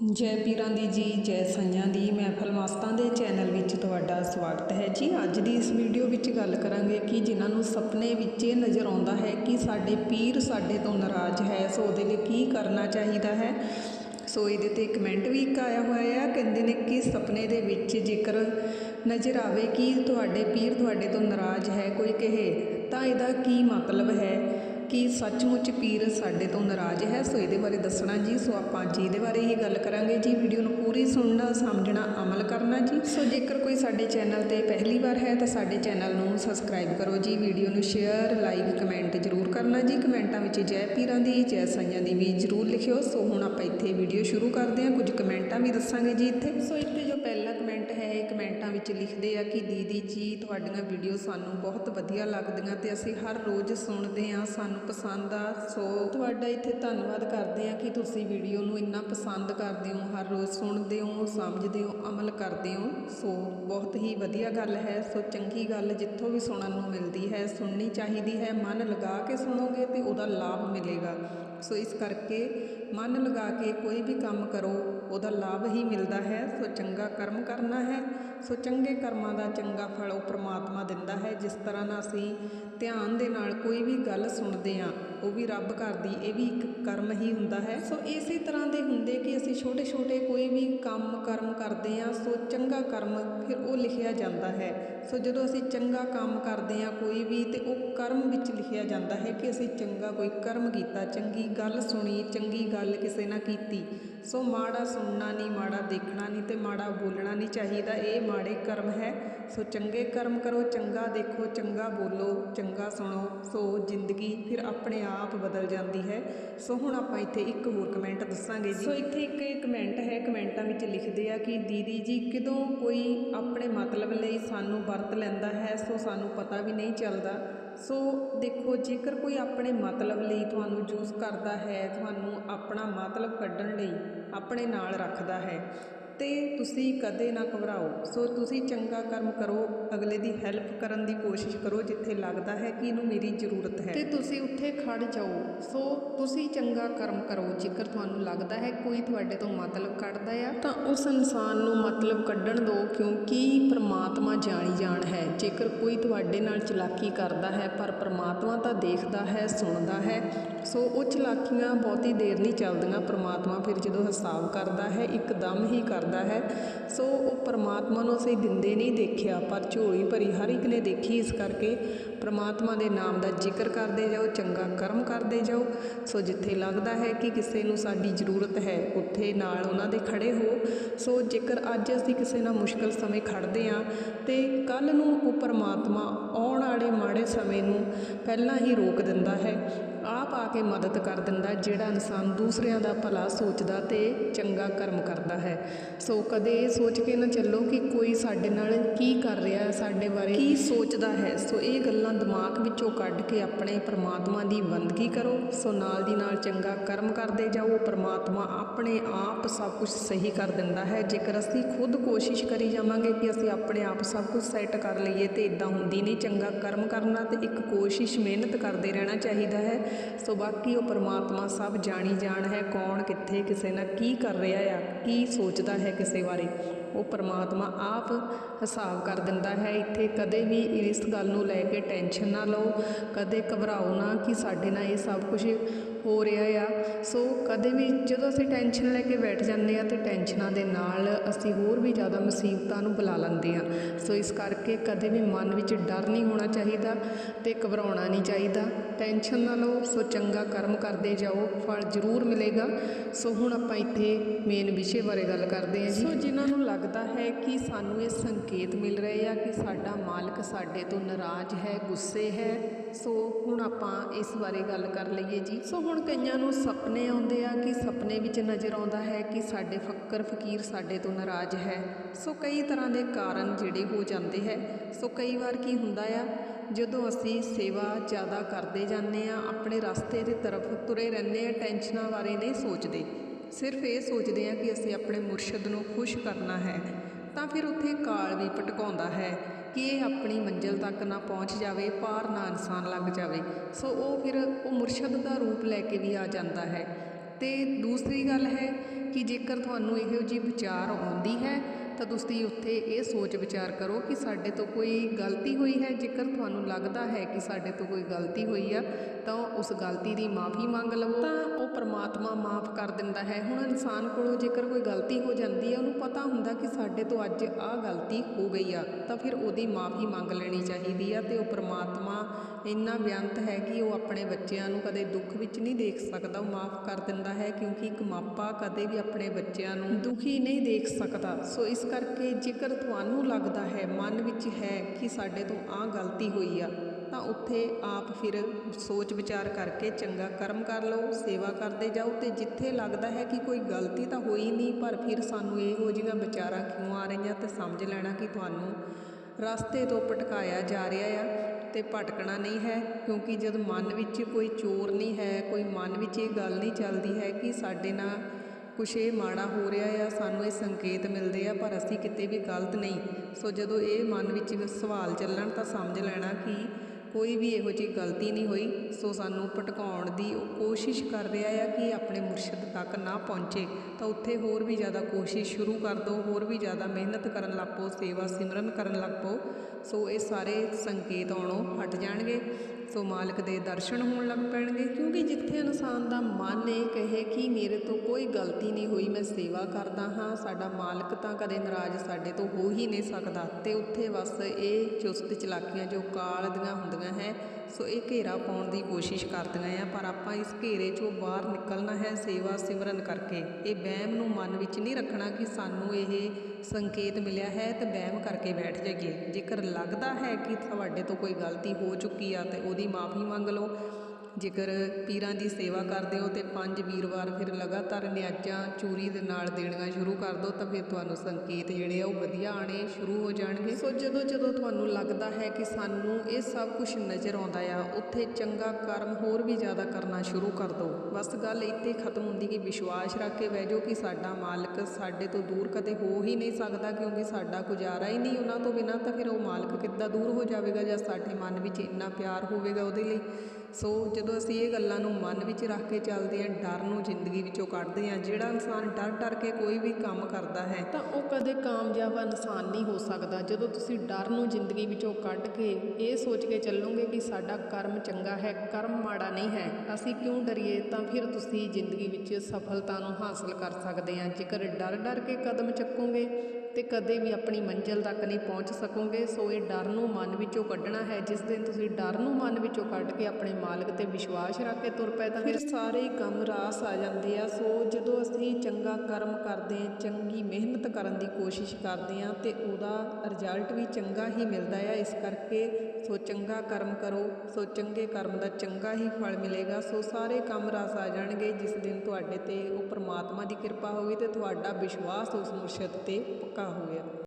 ਜੈ ਪੀਰਾਂ ਦੀ ਜੀ, ਜੈ ਸਈਆਂ ਦੀ ਮਹਿਫਲ ਮਸਤਾਂ ਦੇ ਚੈਨਲ ਵਿੱਚ ਤੁਹਾਡਾ ਸਵਾਗਤ ਹੈ ਜੀ। ਅੱਜ ਦੀ ਇਸ ਵੀਡੀਓ ਵਿੱਚ ਗੱਲ ਕਰਾਂਗੇ ਕਿ ਜਿਨ੍ਹਾਂ ਨੂੰ ਸੁਪਨੇ ਵਿੱਚ ਇਹ ਨਜ਼ਰ ਆਉਂਦਾ ਹੈ ਕਿ ਸਾਡੇ ਪੀਰ ਸਾਡੇ ਤੋਂ ਨਾਰਾਜ਼ ਹੈ, ਸੋ ਉਹਦੇ ਲਈ ਕੀ ਕਰਨਾ ਚਾਹੀਦਾ ਹੈ? ਸੋ ਇਹਦੇ ਤੇ ਕਮੈਂਟ ਵੀ ਇੱਕ ਆਇਆ ਹੋਇਆ ਆ, ਕਹਿੰਦੇ ਨੇ ਕਿ ਸੁਪਨੇ ਦੇ ਵਿੱਚ ਜੇਕਰ ਨਜ਼ਰ ਆਵੇ ਕਿ ਤੁਹਾਡੇ ਪੀਰ ਤੁਹਾਡੇ ਤੋਂ ਨਾਰਾਜ਼ ਹੈ ਕੋਈ ਕਹੇ, ਤਾਂ ਇਹਦਾ ਕੀ ਮਤਲਬ ਹੈ? ਕਿ ਸੱਚਮੁੱਚ ਪੀਰ ਸਾਡੇ ਤੋਂ ਨਾਰਾਜ਼ ਹੈ। ਸੋ ਇਹਦੇ ਬਾਰੇ ਦੱਸਣਾ ਜੀ। ਸੋ ਆਪਾਂ ਜੀ ਇਹਦੇ ਬਾਰੇ ਹੀ ਗੱਲ ਕਰਾਂਗੇ ਜੀ। ਵੀਡੀਓ ਨੂੰ ਪੂਰੀ ਸੁਣਨਾ, ਸਮਝਣਾ, ਅਮਲ ਕਰਨਾ ਜੀ। ਸੋ ਜੇਕਰ ਕੋਈ ਸਾਡੇ ਚੈਨਲ ਤੇ ਪਹਿਲੀ ਵਾਰ ਹੈ ਤਾਂ ਸਾਡੇ ਚੈਨਲ ਨੂੰ ਸਬਸਕ੍ਰਾਈਬ ਕਰੋ ਜੀ। ਵੀਡੀਓ ਨੂੰ ਸ਼ੇਅਰ, ਲਾਈਕ, ਕਮੈਂਟ ਜ਼ਰੂਰ ਕਰਨਾ ਜੀ। ਕਮੈਂਟਾਂ ਵਿੱਚ ਜੈ ਪੀਰਾਂ ਦੀ, ਜੈ ਸਾਈਆਂ ਦੀ ਵੀ ਜ਼ਰੂਰ ਲਿਖਿਓ। ਸੋ ਹੁਣ ਆਪਾਂ ਇੱਥੇ ਵੀਡੀਓ ਸ਼ੁਰੂ ਕਰਦੇ ਹਾਂ। ਕੁਝ ਕਮੈਂਟਾਂ ਵੀ ਦੱਸਾਂਗੇ ਜੀ ਇੱਥੇ। ਸੋ ਇੱਥੇ ਜੋ ਪਹਿਲਾ ਕਮੈਂਟ ਹੈ, ਇਹ ਕਮੈਂਟਾਂ ਵਿੱਚ ਲਿਖਦੇ ਆ ਕਿ, ਦੀਦੀ ਜੀ, ਤੁਹਾਡੀਆਂ ਵੀਡੀਓ ਸਾਨੂੰ ਬਹੁਤ ਵਧੀਆ ਲੱਗਦੀਆਂ ਤੇ ਅਸੀਂ ਹਰ ਰੋਜ਼ ਸੁਣਦੇ ਹਾਂ। ਸਾਨੂੰ ਪਸੰਦ ਆ। ਸੋ ਤੁਹਾਡਾ ਇੱਥੇ ਧੰਨਵਾਦ ਕਰਦੇ ਆ ਕਿ ਤੁਸੀਂ ਵੀਡੀਓ ਨੂੰ ਇੰਨਾ ਪਸੰਦ ਕਰਦੇ ਹੋ, ਹਰ ਰੋਜ਼ ਸੁਣਦੇ ਹੋ, ਸਮਝਦੇ ਹੋ, ਅਮਲ ਕਰਦੇ ਹੋ। ਸੋ ਬਹੁਤ ਹੀ ਵਧੀਆ ਗੱਲ ਹੈ। ਸੋ ਚੰਗੀ ਗੱਲ ਜਿੱਥੋਂ ਵੀ ਸੁਣਨ ਨੂੰ ਮਿਲਦੀ ਹੈ, ਸੁਣਨੀ ਚਾਹੀਦੀ ਹੈ, ਮਨ ਲਗਾ ਕੇ ਸੁਣੋਗੇ ਤੇ ਉਹਦਾ ਲਾਭ ਮਿਲੇਗਾ। ਸੋ ਇਸ ਕਰਕੇ ਮਨ ਲਗਾ ਕੇ ਕੋਈ ਵੀ ਕੰਮ ਕਰੋ ਉਹਦਾ ਲਾਭ ਹੀ ਮਿਲਦਾ ਹੈ, ਸੋ ਚੰਗਾ ਕਰਮ ਕਰਨਾ ਹੈ, ਸੋ ਚੰਗੇ ਕਰਮਾਂ ਦਾ ਚੰਗਾ ਫਲ ਉਹ ਪ੍ਰਮਾਤਮਾ ਦਿੰਦਾ ਹੈ, ਜਿਸ ਤਰ੍ਹਾਂ ਨਾਲ ਅਸੀਂ ਧਿਆਨ ਦੇ ਨਾਲ ਕੋਈ ਵੀ ਗੱਲ ਸੁਣਦੇ ਹਾਂ, ਉਹ ਵੀ ਰੱਬ ਕਰਦੀ ਇਹ ਵੀ ਇੱਕ ਕਰਮ ਹੀ ਹੁੰਦਾ ਹੈ। ਸੋ ਇਸੇ ਤਰ੍ਹਾਂ ਦੇ ਹੁੰਦੇ ਕਿ ਅਸੀਂ ਛੋਟੇ ਛੋਟੇ ਕੋਈ ਵੀ ਕੰਮ, ਕਰਮ ਕਰਦੇ ਹਾਂ, ਸੋ ਚੰਗਾ ਕਰਮ ਫਿਰ ਉਹ ਲਿਖਿਆ ਜਾਂਦਾ ਹੈ। ਸੋ ਜਦੋਂ ਅਸੀਂ ਚੰਗਾ ਕੰਮ ਕਰਦੇ ਹਾਂ ਕੋਈ ਵੀ ਤੇ ਉਹ ਕਰਮ ਵਿੱਚ ਲਿਖਿਆ ਜਾਂਦਾ ਹੈ ਕਿ ਅਸੀਂ ਚੰਗਾ ਕੋਈ ਕਰਮ ਕੀਤਾ, ਚੰਗੀ ਗੱਲ ਸੁਣੀ, ਚੰਗੀ ਗੱਲ ਕਿਸੇ ਨਾਲ ਕੀਤੀ ਸੋ ਮਾੜਾ ਸੁਣਨਾ ਨਹੀਂ ਮਾੜਾ ਦੇਖਣਾ ਨਹੀਂ ਤੇ ਮਾੜਾ ਬੋਲਣਾ ਨਹੀਂ ਚਾਹੀਦਾ, ਇਹ ਮਾੜੇ ਕਰਮ ਹੈ। ਸੋ ਚੰਗੇ ਕਰਮ ਕਰੋ, ਚੰਗਾ ਦੇਖੋ, ਚੰਗਾ ਬੋਲੋ, ਚੰਗਾ ਸੁਣੋ, ਸੋ ਜ਼ਿੰਦਗੀ ਫਿਰ ਆਪਣੇ ਆਪ ਬਦਲ ਜਾਂਦੀ ਹੈ। ਸੋ ਹੁਣ ਆਪਾਂ ਇੱਥੇ ਇੱਕ ਹੋਰ ਕਮੈਂਟ ਦੱਸਾਂਗੇ ਜੀ। ਸੋ ਇੱਥੇ ਇੱਕ ਇਹ ਕਮੈਂਟ ਹੈ, ਕਮੈਂਟਾਂ ਵਿੱਚ ਲਿਖਦੇ ਆ ਕਿ ਦੀਦੀ ਜੀ ਕਿਦੋਂ ਕੋਈ ਆਪਣੇ ਮਤਲਬ ਲਈ ਸਾਨੂੰ ਵਰਤ ਲੈਂਦਾ ਹੈ, ਸੋ ਸਾਨੂੰ ਪਤਾ ਵੀ ਨਹੀਂ ਚੱਲਦਾ। ਸੋ ਦੇਖੋ, ਜੇਕਰ ਕੋਈ ਆਪਣੇ ਮਤਲਬ ਲਈ ਤੁਹਾਨੂੰ ਯੂਜ਼ ਕਰਦਾ ਹੈ, ਤੁਹਾਨੂੰ ਆਪਣਾ ਮਤਲਬ ਕੱਢਣ ਲਈ ਆਪਣੇ ਨਾਲ ਰੱਖਦਾ ਹੈ, ਤੇ ਤੁਸੀਂ ਕਦੇ ਨਾ ਘਬਰਾਓ। ਸੋ ਤੁਸੀਂ ਚੰਗਾ ਕਰਮ ਕਰੋ, ਅਗਲੇ ਦੀ ਹੈਲਪ ਕਰਨ ਦੀ ਕੋਸ਼ਿਸ਼ ਕਰੋ, ਜਿੱਥੇ ਲੱਗਦਾ ਹੈ ਕਿ ਇਹਨੂੰ ਮੇਰੀ ਜ਼ਰੂਰਤ ਹੈ। ਤੇ ਤੁਸੀਂ ਉੱਥੇ ਖੜ ਜਾਓ। ਸੋ ਤੁਸੀਂ ਚੰਗਾ ਕਰਮ ਕਰੋ, ਜੇਕਰ ਤੁਹਾਨੂੰ ਲੱਗਦਾ ਹੈ ਕੋਈ ਤੁਹਾਡੇ ਤੋਂ ਮਤਲਬ ਕੱਢਦਾ ਆ, ਤਾਂ ਉਸ ਇਨਸਾਨ ਨੂੰ ਮਤਲਬ ਕੱਢਣ ਦਿਓ, ਕਿਉਂਕਿ ਪ੍ਰਮਾਤਮਾ ਜਾਣੀ ਜਾਣ ਹੈ। ਜੇਕਰ ਕੋਈ ਤੁਹਾਡੇ ਨਾਲ ਚਲਾਕੀ ਕਰਦਾ ਹੈ, ਪਰ ਪ੍ਰਮਾਤਮਾ ਤਾਂ ਦੇਖਦਾ ਹੈ, ਸੁਣਦਾ ਹੈ, ਸੋ ਉਹ ਚਲਾਕੀਆਂ ਬਹੁਤੀ ਦੇਰ ਨਹੀਂ ਚੱਲਦੀਆਂ। ਪਰਮਾਤਮਾ ਫਿਰ ਜਦੋਂ ਹਿਸਾਬ ਕਰਦਾ ਹੈ, ਇੱਕਦਮ ਹੀ ਕਰਦਾ ਹੈ, ਸੋ ਉਹ ਪਰਮਾਤਮਾ ਨੂੰ ਅਸੀਂ ਦਿੰਦੇ ਨਹੀਂ ਦੇਖਿਆ, ਪਰ ਝੋਲੀ ਭਰੀ ਹਰ ਇੱਕ ਨੇ ਦੇਖੀ। ਇਸ ਕਰਕੇ ਪਰਮਾਤਮਾ ਦੇ ਨਾਮ ਦਾ ਜ਼ਿਕਰ ਕਰਦੇ ਜਾਓ, ਚੰਗਾ ਕਰਮ ਕਰਦੇ ਜਾਓ। ਸੋ ਜਿੱਥੇ ਲੱਗਦਾ ਹੈ ਕਿ ਕਿਸੇ ਨੂੰ ਸਾਡੀ ਜ਼ਰੂਰਤ ਹੈ, ਉੱਥੇ ਨਾਲ ਉਹਨਾਂ ਦੇ ਖੜੇ ਹੋ। ਸੋ ਜੇਕਰ ਅੱਜ ਅਸੀਂ ਕਿਸੇ ਨਾਲ ਮੁਸ਼ਕਲ ਸਮੇਂ ਖੜਦੇ ਹਾਂ, ਤੇ ਕੱਲ ਨੂੰ ਉਹ ਪਰਮਾਤਮਾ ਆਉਣ ਵਾਲੇ ਮਾੜੇ ਸਮੇਂ ਨੂੰ ਪਹਿਲਾਂ ਹੀ ਰੋਕ ਦਿੰਦਾ ਹੈ। ਆਪ ਆ ਕੇ ਮਦਦ ਕਰ ਦਿੰਦਾ, ਜਿਹੜਾ ਇਨਸਾਨ ਦੂਸਰਿਆਂ ਦਾ ਭਲਾ ਸੋਚਦਾ ਤੇ ਚੰਗਾ ਕਰਮ ਕਰਦਾ ਹੈ। ਸੋ ਕਦੇ ਇਹ ਸੋਚ ਕੇ ਨਾ ਚੱਲੋ ਕਿ ਕੋਈ ਸਾਡੇ ਨਾਲ ਕੀ ਕਰ ਰਿਹਾ ਹੈ ਸਾਡੇ ਬਾਰੇ ਕੀ ਸੋਚਦਾ ਹੈ। ਸੋ ਇਹ ਗੱਲਾਂ ਦਿਮਾਗ ਵਿੱਚੋਂ ਕੱਢ ਕੇ ਆਪਣੇ ਪਰਮਾਤਮਾ ਦੀ ਬੰਦਗੀ ਕਰੋ। ਸੋ ਨਾਲ ਦੀ ਨਾਲ ਚੰਗਾ ਕਰਮ ਕਰਦੇ ਜਾਓ। ਪਰਮਾਤਮਾ ਆਪਣੇ ਆਪ ਸਭ ਕੁਝ ਸਹੀ ਕਰ ਦਿੰਦਾ ਹੈ। ਜੇਕਰ ਅਸੀਂ ਖੁਦ ਕੋਸ਼ਿਸ਼ ਕਰੀ ਜਾਵਾਂਗੇ ਕਿ ਅਸੀਂ ਆਪਣੇ ਆਪ ਸਭ ਕੁਝ ਸੈੱਟ ਕਰ ਲਈਏ ਤੇ ਇਦਾਂ ਹੁੰਦੀ ਨਹੀਂ। ਚੰਗਾ ਕਰਮ ਕਰਨਾ ਤੇ ਇੱਕ ਕੋਸ਼ਿਸ਼ ਮਿਹਨਤ ਕਰਦੇ ਰਹਿਣਾ ਚਾਹੀਦਾ ਹੈ। ਸੋ ਬਾਕੀ ਉਹ ਪਰਮਾਤਮਾ ਸਭ ਜਾਣੀ ਜਾਣ ਹੈ ਕੌਣ, ਕਿੱਥੇ, ਕਿਸੇ ਨਾਲ ਕੀ ਕਰ ਰਿਹਾ ਆ, ਕੀ ਸੋਚਦਾ ਹੈ ਕਿਸੇ ਬਾਰੇ। ਉਹ ਪਰਮਾਤਮਾ ਆਪ ਹਿਸਾਬ ਕਰ ਦਿੰਦਾ ਹੈ। ਇੱਥੇ ਕਦੇ ਵੀ ਇਸ ਗੱਲ ਨੂੰ ਲੈ ਕੇ ਟੈਨਸ਼ਨ ਨਾ ਲਓ। ਕਦੇ ਘਬਰਾਓ ਨਾ ਕਿ ਸਾਡੇ ਨਾਲ ਇਹ ਸਭ ਕੁਝ ਹੋ ਰਿਹਾ ਆ। ਸੋ ਕਦੇ ਵੀ ਜਦੋਂ ਅਸੀਂ ਟੈਨਸ਼ਨ ਲੈ ਕੇ ਬੈਠ ਜਾਂਦੇ ਆ ਤੇ ਟੈਨਸ਼ਨਾਂ ਦੇ ਨਾਲ ਅਸੀਂ ਹੋਰ ਵੀ ਜ਼ਿਆਦਾ ਮੁਸੀਬਤਾਂ ਨੂੰ ਬੁਲਾ ਲੈਂਦੇ ਆ ਸੋ ਇਸ ਕਰਕੇ ਕਦੇ ਵੀ ਮਨ ਵਿੱਚ ਡਰ ਨਹੀਂ ਹੋਣਾ ਚਾਹੀਦਾ ਤੇ ਘਬਰਾਉਣਾ ਨਹੀਂ ਚਾਹੀਦਾ। ਟੈਨਸ਼ਨ ਨਾ ਲਓ, ਸੋ ਚੰਗਾ ਕਰਮ ਕਰਦੇ ਜਾਓ, ਫਲ ਜ਼ਰੂਰ ਮਿਲੇਗਾ। ਸੋ ਹੁਣ ਆਪਾਂ ਇੱਥੇ ਮੇਨ ਵਿਸ਼ੇ ਬਾਰੇ ਗੱਲ ਕਰਦੇ ਹਾਂ ਜੀ। ਸੋ ਜਿਨ੍ਹਾਂ ਨੂੰ ਲੱਗ ਲੱਗਦਾ ਹੈ ਕਿ ਸਾਨੂੰ ਇਹ ਸੰਕੇਤ ਮਿਲ ਰਹੇ ਆ ਕਿ ਸਾਡਾ ਮਾਲਕ ਸਾਡੇ ਤੋਂ ਨਾਰਾਜ਼ ਹੈ, ਗੁੱਸੇ ਹੈ। ਸੋ ਹੁਣ ਆਪਾਂ ਇਸ ਬਾਰੇ ਗੱਲ ਕਰ ਲਈਏ ਜੀ। ਸੋ ਹੁਣ ਕਈਆਂ ਨੂੰ ਸੁਪਨੇ ਆਉਂਦੇ ਆ ਕਿ ਸੁਪਨੇ ਵਿੱਚ ਨਜ਼ਰ ਆਉਂਦਾ ਹੈ ਕਿ ਸਾਡੇ ਫੱਕਰ ਫਕੀਰ ਸਾਡੇ ਤੋਂ ਨਾਰਾਜ਼ ਹੈ। ਸੋ ਕਈ ਤਰ੍ਹਾਂ ਦੇ ਕਾਰਨ ਜਿਹੜੇ ਹੋ ਜਾਂਦੇ ਹੈ। ਸੋ ਕਈ ਵਾਰ ਕੀ ਹੁੰਦਾ ਆ, ਜਦੋਂ ਅਸੀਂ ਸੇਵਾ ਜ਼ਿਆਦਾ ਕਰਦੇ ਜਾਂਦੇ ਆ, ਆਪਣੇ ਰਸਤੇ ਦੀ ਤਰਫ ਤੁਰੇ ਰਹਿੰਦੇ ਆ, ਟੈਨਸ਼ਨਾਂ ਬਾਰੇ ਨਹੀਂ ਸੋਚਦੇ। ਸਿਰਫ ਇਹ ਸੋਚਦੇ ਆ ਕਿ ਅਸੀਂ ਆਪਣੇ ਮੁਰਸ਼ਦ ਨੂੰ ਖੁਸ਼ ਕਰਨਾ ਹੈ, ਤਾਂ ਫਿਰ ਉੱਥੇ ਕਾਲ ਵੀ ਭਟਕਾਉਂਦਾ ਹੈ ਕਿ ਇਹ ਆਪਣੀ ਮੰਜ਼ਿਲ ਤੱਕ ਨਾ ਪਹੁੰਚ ਜਾਵੇ, ਪਾਰ ਨਾ ਇਨਸਾਨ ਲੱਗ ਜਾਵੇ। ਸੋ ਉਹ ਫਿਰ ਉਹ ਮੁਰਸ਼ਦ ਦਾ ਰੂਪ ਲੈ ਕੇ ਵੀ ਆ ਜਾਂਦਾ ਹੈ। ਤੇ ਦੂਸਰੀ ਗੱਲ ਹੈ ਕਿ ਜੇਕਰ ਤੁਹਾਨੂੰ ਇਹੋ ਜਿਹੀ ਵਿਚਾਰ ਆਉਂਦੀ ਹੈ ਤਾਂ ਤੁਸੀਂ ਉੱਥੇ ਇਹ ਸੋਚ ਵਿਚਾਰ ਕਰੋ ਕਿ ਸਾਡੇ ਤੋਂ ਕੋਈ ਗਲਤੀ ਹੋਈ ਹੈ। ਜੇਕਰ ਤੁਹਾਨੂੰ ਲੱਗਦਾ ਹੈ ਕਿ ਸਾਡੇ ਤੋਂ ਕੋਈ ਗਲਤੀ ਹੋਈ ਆ, ਤਾਂ ਉਸ ਗਲਤੀ ਦੀ ਮਾਫੀ ਮੰਗ ਲਵੋ। ਤਾਂ ਉਹ ਪਰਮਾਤਮਾ ਮਾਫ ਕਰ ਦਿੰਦਾ ਹੈ। ਹੁਣ ਇਨਸਾਨ ਕੋਲੋਂ ਜੇਕਰ ਕੋਈ ਗਲਤੀ ਹੋ ਜਾਂਦੀ ਹੈ ਉਹਨੂੰ ਪਤਾ ਹੁੰਦਾ ਕਿ ਸਾਡੇ ਤੋਂ ਅੱਜ ਆਹ ਗਲਤੀ ਹੋ ਗਈ ਆ, ਤਾਂ ਫਿਰ ਉਹਦੀ ਮਾਫੀ ਮੰਗ ਲੈਣੀ ਚਾਹੀਦੀ ਆ ਤੇ ਉਹ ਪਰਮਾਤਮਾ ਇੰਨਾ ਬਿਆੰਤ ਹੈ ਕਿ ਉਹ ਆਪਣੇ ਬੱਚਿਆਂ ਨੂੰ ਕਦੇ ਦੁੱਖ ਵਿੱਚ ਨਹੀਂ ਦੇਖ ਸਕਦਾ, ਉਹ ਮਾਫ ਕਰ ਦਿੰਦਾ ਹੈ ਕਿਉਂਕਿ ਇੱਕ ਮਾਪਾ ਕਦੇ ਵੀ ਆਪਣੇ ਬੱਚਿਆਂ ਨੂੰ ਦੁਖੀ ਨਹੀਂ ਦੇਖ ਸਕਦਾ। ਸੋ ਇਸ ਕਰਕੇ ਜੇਕਰ ਤੁਹਾਨੂੰ ਲੱਗਦਾ ਹੈ, ਮਨ ਵਿੱਚ ਹੈ ਕਿ ਸਾਡੇ ਤੋਂ ਆਹ ਗਲਤੀ ਹੋਈ ਆ, ਤਾਂ ਉੱਥੇ ਆਪ ਫਿਰ ਸੋਚ ਵਿਚਾਰ ਕਰਕੇ ਚੰਗਾ ਕਰਮ ਕਰ ਲਓ, ਸੇਵਾ ਕਰਦੇ ਜਾਓ ਤੇ ਜਿੱਥੇ ਲੱਗਦਾ ਹੈ ਕਿ ਕੋਈ ਗਲਤੀ ਤਾਂ ਹੋਈ ਨਹੀਂ, ਪਰ ਫਿਰ ਸਾਨੂੰ ਇਹੋ ਜਿਹੀਆਂ ਵਿਚਾਰਾਂ ਕਿਉਂ ਆ ਰਹੀਆਂ ਤੇ ਸਮਝ ਲੈਣਾ ਕਿ ਤੁਹਾਨੂੰ ਰਸਤੇ ਤੋਂ ਭਟਕਾਇਆ ਜਾ ਰਿਹਾ ਆ। ਤੇ ਭਟਕਣਾ ਨਹੀਂ ਹੈ, ਕਿਉਂਕਿ ਜਦ ਮਨ ਵਿੱਚ ਕੋਈ ਚੋਰ ਨਹੀਂ ਹੈ, ਕੋਈ ਮਨ ਵਿੱਚ ਇਹ ਗੱਲ ਨਹੀਂ ਚੱਲਦੀ ਹੈ ਕਿ ਸਾਡੇ ਨਾਲ ਕੁਛ ਇਹ ਮਾੜਾ ਹੋ ਰਿਹਾ ਆ ਸਾਨੂੰ ਇਹ ਸੰਕੇਤ ਮਿਲਦੇ ਆ, ਪਰ ਅਸੀਂ ਕਿਤੇ ਵੀ ਗਲਤ ਨਹੀਂ। ਸੋ ਜਦੋਂ ਇਹ ਮਨ ਵਿੱਚ ਸਵਾਲ ਚੱਲਣ ਤਾਂ ਸਮਝ ਲੈਣਾ ਕਿ ਕੋਈ ਵੀ ਇਹੋ ਜਿਹੀ ਗਲਤੀ ਨਹੀਂ ਹੋਈ, ਸੋ ਸਾਨੂੰ ਭਟਕਾਉਣ ਦੀ ਉਹ ਕੋਸ਼ਿਸ਼ ਕਰ ਰਿਹਾ ਆ ਕਿ ਆਪਣੇ ਮੁਰਸ਼ਿਦ ਤੱਕ ਨਾ ਪਹੁੰਚੇ। ਤਾਂ ਉੱਥੇ ਹੋਰ ਵੀ ਜ਼ਿਆਦਾ ਕੋਸ਼ਿਸ਼ ਸ਼ੁਰੂ ਕਰ ਦਿਓ ਹੋਰ ਵੀ ਜ਼ਿਆਦਾ ਮਿਹਨਤ ਕਰਨ ਲੱਗ ਪਓ, ਸੇਵਾ ਸਿਮਰਨ ਕਰਨ ਲੱਗ ਪਓ। ਸੋ ਇਹ ਸਾਰੇ ਸੰਕੇਤ ਆਉਣੋਂ ਹਟ ਜਾਣਗੇ। ਸੋ ਮਾਲਕ ਦੇ ਦਰਸ਼ਨ ਹੋਣ ਲੱਗ ਪੈਣਗੇ, ਕਿਉਂਕਿ ਜਿੱਥੇ ਇਨਸਾਨ ਦਾ ਮਨ ਇਹ ਕਹੇ ਕਿ ਮੇਰੇ ਤੋਂ ਕੋਈ ਗਲਤੀ ਨਹੀਂ ਹੋਈ, ਮੈਂ ਸੇਵਾ ਕਰਦਾ ਹਾਂ, ਸਾਡਾ ਮਾਲਕ ਤਾਂ ਕਦੇ ਨਾਰਾਜ਼ ਸਾਡੇ ਤੋਂ ਹੋ ਹੀ ਨਹੀਂ ਸਕਦਾ, ਤੇ ਉੱਥੇ ਬਸ ਇਹ ਚੁਸਤ ਚਲਾਕੀਆਂ ਜੋ ਕਾਲ ਦੀਆਂ ਹੁੰਦੀਆਂ ਹੈ ਸੋ ਇਹ ਘੇਰਾ ਪਾਉਣ ਦੀ ਕੋਸ਼ਿਸ਼ ਕਰਦੀਆਂ ਆ ਪਰ ਆਪਾਂ ਇਸ ਘੇਰੇ ਚੋਂ ਬਾਹਰ ਨਿਕਲਣਾ ਹੈ ਸੇਵਾ ਸਿਮਰਨ ਕਰਕੇ। ਇਹ ਵਹਿਮ ਨੂੰ ਮਨ ਵਿੱਚ ਨਹੀਂ ਰੱਖਣਾ ਕਿ ਸਾਨੂੰ ਇਹ ਸੰਕੇਤ ਮਿਲਿਆ ਹੈ ਤੇ ਵਹਿਮ ਕਰਕੇ ਬੈਠ ਜਾਈਏ। ਜੇਕਰ ਲੱਗਦਾ ਹੈ ਕਿ ਤੁਹਾਡੇ ਤੋਂ ਕੋਈ ਗਲਤੀ ਹੋ ਚੁੱਕੀ ਆ ਤੇ ਉਹਦੀ ਮਾਫੀ ਮੰਗ ਲਓ ਜੇਕਰ ਪੀਰਾਂ ਦੀ ਸੇਵਾ ਕਰਦੇ ਹੋ ਤੇ ਪੰਜ ਵੀਰਵਾਰ ਫਿਰ ਲਗਾਤਾਰ ਨਿਆਜ਼ਾਂ ਚੂਰੀ ਦੇ ਨਾਲ ਦੇਣੀਆਂ ਸ਼ੁਰੂ ਕਰ ਦਿਓ, ਤਾਂ ਫਿਰ ਤੁਹਾਨੂੰ ਸੰਕੇਤ ਜਿਹੜੇ ਆ ਉਹ ਵਧੀਆ ਆਣੇ ਸ਼ੁਰੂ ਹੋ ਜਾਣਗੇ। ਸੋ ਜਦੋਂ ਜਦੋਂ ਤੁਹਾਨੂੰ ਲੱਗਦਾ ਹੈ ਕਿ ਸਾਨੂੰ ਇਹ ਸਭ ਕੁਝ ਨਜ਼ਰ ਆਉਂਦਾ ਆ, ਉੱਥੇ ਚੰਗਾ ਕਰਮ ਹੋਰ ਵੀ ਜ਼ਿਆਦਾ ਕਰਨਾ ਸ਼ੁਰੂ ਕਰ ਦਿਓ। ਬਸ ਗੱਲ ਇੱਥੇ ਖਤਮ ਹੁੰਦੀ ਕਿ ਵਿਸ਼ਵਾਸ ਰੱਖ ਕੇ ਬਹਿ ਜਾਓ ਕਿ ਸਾਡਾ ਮਾਲਕ ਸਾਡੇ ਤੋਂ ਦੂਰ ਕਦੇ ਹੋ ਹੀ ਨਹੀਂ ਸਕਦਾ, ਕਿਉਂਕਿ ਸਾਡਾ ਗੁਜ਼ਾਰਾ ਹੀ ਨਹੀਂ ਉਹਨਾਂ ਤੋਂ ਬਿਨਾਂ, ਤਾਂ ਫਿਰ ਉਹ ਮਾਲਕ ਕਿੱਦਾਂ ਦੂਰ ਹੋ ਜਾਵੇਗਾ ਜਾਂ ਸਾਡੇ ਮਨ ਵਿੱਚ ਇੰਨਾ ਪਿਆਰ ਹੋਵੇਗਾ ਉਹਦੇ ਲਈ? ਸੋ ਜਦੋਂ ਅਸੀਂ ਇਹ ਗੱਲਾਂ ਨੂੰ ਮਨ ਵਿੱਚ ਰੱਖ ਕੇ ਚੱਲਦੇ ਹਾਂ, ਡਰ ਨੂੰ ਜ਼ਿੰਦਗੀ ਵਿੱਚੋਂ ਕੱਢਦੇ ਹਾਂ, ਜਿਹੜਾ ਇਨਸਾਨ ਡਰ ਡਰ ਕੇ ਕੋਈ ਵੀ ਕੰਮ ਕਰਦਾ ਹੈ। ਤਾਂ ਉਹ ਕਦੇ ਕਾਮਯਾਬ ਇਨਸਾਨ ਨਹੀਂ ਹੋ ਸਕਦਾ। ਜਦੋਂ ਤੁਸੀਂ ਡਰ ਨੂੰ ਜ਼ਿੰਦਗੀ ਵਿੱਚੋਂ ਕੱਢ ਕੇ ਇਹ ਸੋਚ ਕੇ ਚੱਲੋਗੇ ਕਿ ਸਾਡਾ ਕਰਮ ਚੰਗਾ ਹੈ, ਕਰਮ ਮਾੜਾ ਨਹੀਂ ਹੈ, ਅਸੀਂ ਕਿਉਂ ਡਰੀਏ? ਤਾਂ ਫਿਰ ਤੁਸੀਂ ਜ਼ਿੰਦਗੀ ਵਿੱਚ ਸਫਲਤਾ ਨੂੰ ਹਾਸਲ ਕਰ ਸਕਦੇ ਹਾਂ। ਜੇਕਰ ਡਰ ਡਰ ਕੇ ਕਦਮ ਚੱਕੋਗੇ ਤੇ ਕਦੇ ਵੀ ਆਪਣੀ ਮੰਜ਼ਿਲ ਤੱਕ ਨਹੀਂ ਪਹੁੰਚ ਸਕੋਗੇ। ਸੋ ਇਹ ਡਰ ਨੂੰ ਮਨ ਵਿੱਚੋਂ ਕੱਢਣਾ ਹੈ। ਜਿਸ ਦਿਨ ਤੁਸੀਂ ਡਰ ਨੂੰ ਮਨ ਵਿੱਚੋਂ ਕੱਢ ਕੇ ਆਪਣੇ ਮਾਲਕ ਤੇ ਵਿਸ਼ਵਾਸ ਰੱਖ ਕੇ ਤੁਰ ਪਏ, ਤਾਂ ਫਿਰ ਸਾਰੇ ਕੰਮ ਰਾਸ ਆ ਜਾਂਦੇ ਆ। ਸੋ ਜਦੋਂ ਅਸੀਂ ਚੰਗਾ ਕਰਮ ਕਰਦੇ ਹਾਂ, ਚੰਗੀ ਮਿਹਨਤ ਕਰਨ ਦੀ ਕੋਸ਼ਿਸ਼ ਕਰਦੇ ਹਾਂ, ਤੇ ਉਹਦਾ ਰਿਜ਼ਲਟ ਵੀ ਚੰਗਾ ਹੀ ਮਿਲਦਾ ਆ। ਇਸ ਕਰਕੇ ਸੋ ਚੰਗਾ ਕਰਮ ਕਰੋ, ਸੋ ਚੰਗੇ ਕਰਮ ਦਾ ਚੰਗਾ ਹੀ ਫਲ ਮਿਲੇਗਾ। ਸੋ ਸਾਰੇ ਕੰਮ ਰਾਸ ਆ ਜਾਣਗੇ। ਜਿਸ ਦਿਨ ਤੁਹਾਡੇ ਤੇ ਉਹ ਪ੍ਰਮਾਤਮਾ ਦੀ ਕਿਰਪਾ ਹੋਵੇ ਤੇ ਤੁਹਾਡਾ ਵਿਸ਼ਵਾਸ ਉਸ ਮੁਰਸ਼ਿਦ ਤੇ ਪੱਕਾ ਹੋ ਗਿਆ